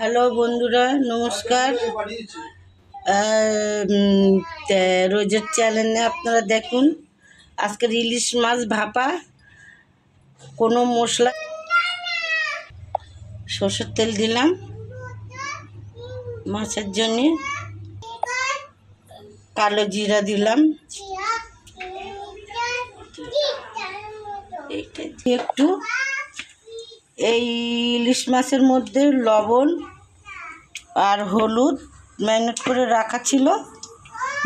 Hello বন্ধুরা, নমস্কার। রোজের চ্যানেলে আপনারা দেখুন আজকের ইলিশ মাছ ভাপা, কোনো মশলা। সর্ষের তেল দিলাম, মাছের জন্যে। কালো জিরা দিলাম। একটু এই ইলিশ মাছের মধ্যে লবণ আর হলুদ ম্যারিনেট করে রাখা ছিল,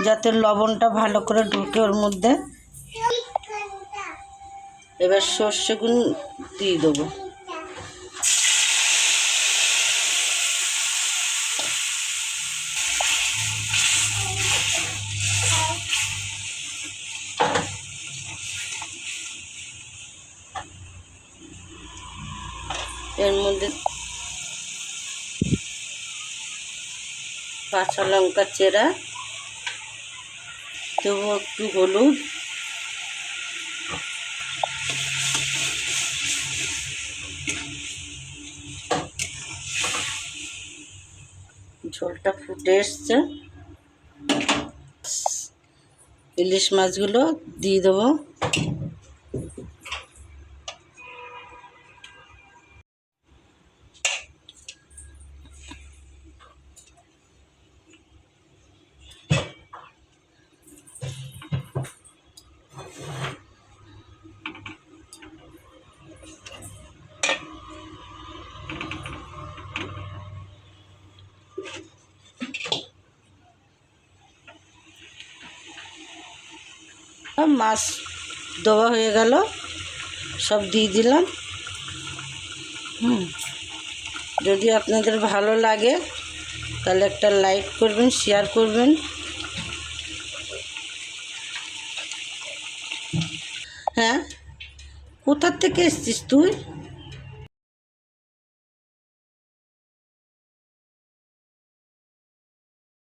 যাতে লবণটা ভালো করে ঢুকে ওর মধ্যে। এবার সর্ষেগুন দিয়ে দেবো। এর মধ্যে কাঁচা লঙ্কা চেরা, দেবো একটু হলুদ, ঝোলটা ফুটে এসছে। ইলিশ মাছগুলো দিয়ে দেবো। মাছ দেওয়া হয়ে গেল। সব দিয়ে দিলাম। হুম। যদি আপনাদের ভালো লাগে, তাহলে একটা লাইক করবেন শেয়ার করবেন। হ্যাঁ? কোথার থেকে এসছিস তুই?